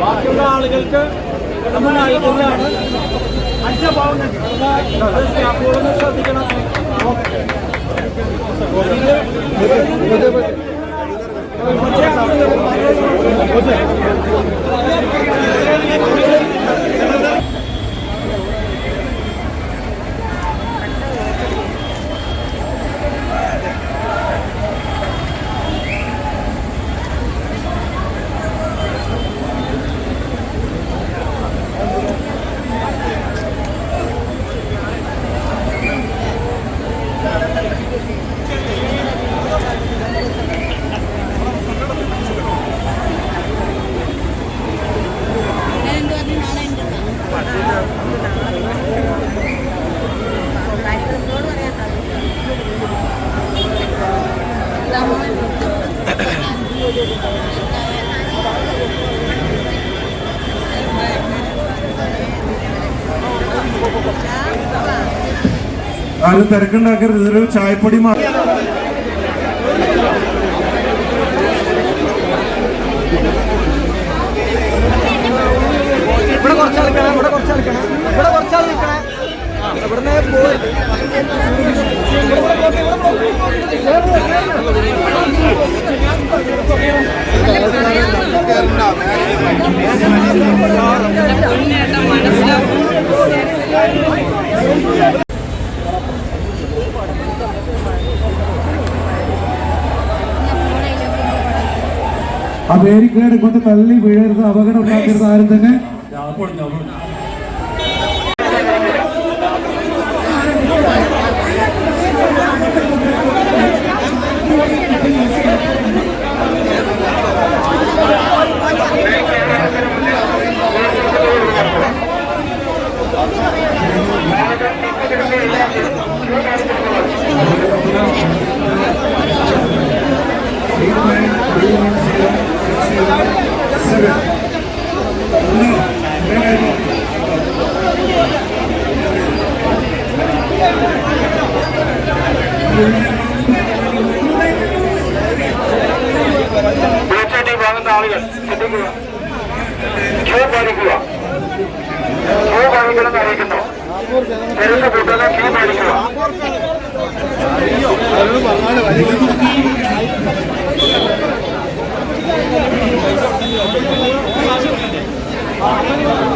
ബാക്കിയുള്ള ആളുകൾക്ക് നമ്മൾ നൽകുന്നതാണ് അഞ്ച് ഭാവം സ്റ്റാഫുകളൊന്ന് ശ്രദ്ധിക്കണം. ആരും തിരക്കുണ്ടാക്കരുത്. ഇതൊരു ചായപ്പൊടി ആ പേരിക്കേട് കൊണ്ട് തള്ളി വീഴരുത് അപകടം ഉണ്ടാക്കരുത് ആരും തന്നെ. വിളിച്ചേട്ടി വാങ്ങുന്ന ആളുകൾ. ശ്രദ്ധിക്കുക ക്യൂ പാലിക്കുക ക്യൂ പാലിക്കണമെന്ന് അറിയിക്കുന്നു തിരക്ക് കൂട്ടുന്ന ക്യൂ പാലിക്കുക ആ